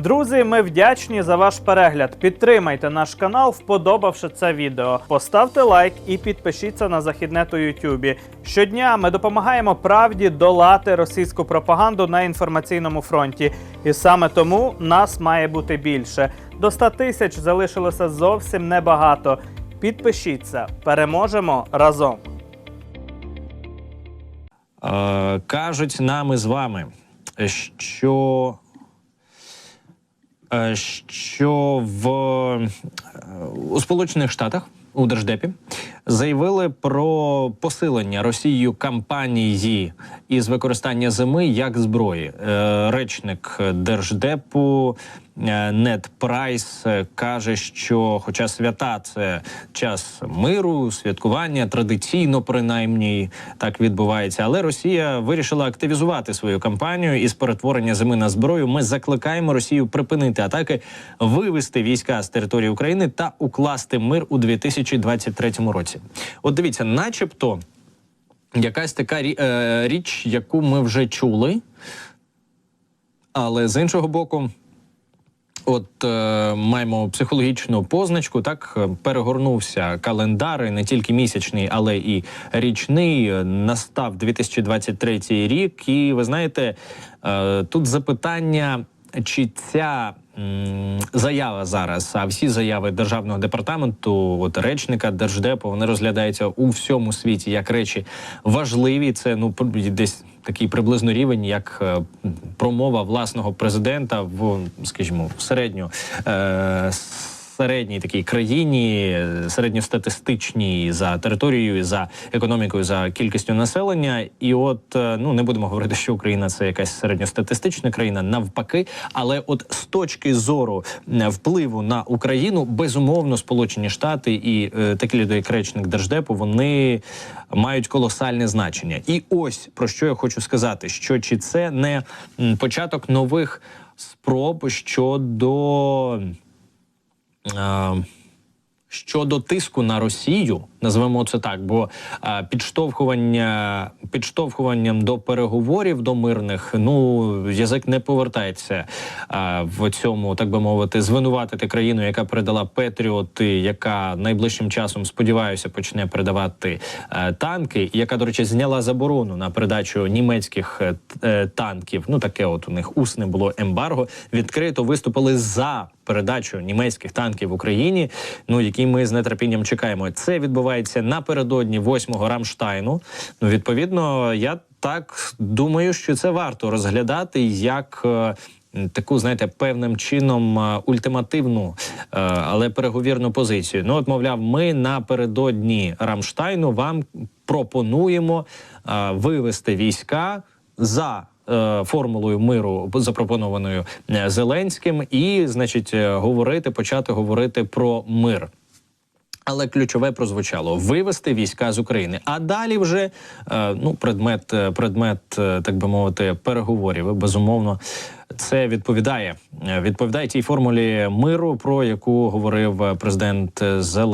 Друзі, ми вдячні за ваш перегляд. Підтримайте наш канал, вподобавши це відео. Поставте лайк і підпишіться на західнету Ютубі. Щодня ми допомагаємо правді долати російську пропаганду на інформаційному фронті. І саме тому нас має бути більше. До 100 тисяч залишилося зовсім небагато. Підпишіться, переможемо разом. Е, кажуть нам із вами, що, що в, е, у Сполучених Штатах у Держдепі заявили про посилення Росією кампанії із використання зими як зброї. Е, Речник Держдепу е, Нед Прайс е, каже, що, хоча свята це час миру, святкування, традиційно принаймні так відбувається, але Росія вирішила активізувати свою кампанію із перетворення зими на зброю. Ми закликаємо Росію припинити атаки, вивести війська з території України та укласти мир у 2023 році. От дивіться, начебто. Якась така е, річ, яку ми вже чули, але з іншого боку, От е, маємо психологічну позначку. Так е, перегорнувся календар, не тільки місячний, але і річний. Е, Настав 2023 рік, і ви знаєте, е, тут запитання, чи ця заява зараз, а всі заяви державного департаменту, от речника держдепу, вони розглядаються у всьому світі як речі важливі. Це ну десь такий приблизно рівень, як е, промова власного президента в, скажімо, в середньо. Е, Середній такій країні, середньостатистичній за територією, за економікою, за кількістю населення. І от е, ну не будемо говорити, що Україна це якась середньостатистична країна, навпаки. Але от з точки зору е, впливу на Україну, безумовно, Сполучені Штати і е, такі люди, як держдепу, вони мають колосальне значення. І ось про що я хочу сказати: що чи це не початок нових спроб щодо. Е, Щодо тиску на Росію, назвемо це так, бо е, підштовхування підштовхуванням до переговорів до мирних, ну язик не повертається е, в цьому, так би мовити, звинуватити країну, яка передала Петріоти, яка найближчим часом сподіваюся почне передавати е, танки, яка, до речі, зняла заборону на передачу німецьких танків. Ну таке, от у них усне було ембарго. Відкрито виступили за передачу німецьких танків в Україні. Ну які ми з нетерпінням чекаємо. Це відбувається напередодні 8-го Рамштайну. Ну, відповідно, я так думаю, що це варто розглядати як. е, Таку, знаєте, певним чином е, ультимативну, е, але переговірну позицію. Ну, от, мовляв, ми напередодні Рамштайну вам пропонуємо вивести війська за формулою миру, запропонованою Зеленським, і, значить, говорити, почати говорити про мир. Але ключове прозвучало вивести війська з України. А далі вже е, ну предмет, е, предмет, е, так би мовити, переговорів. Безумовно, це відповідає відповідає тій формулі миру, про яку говорив президент Зеленський.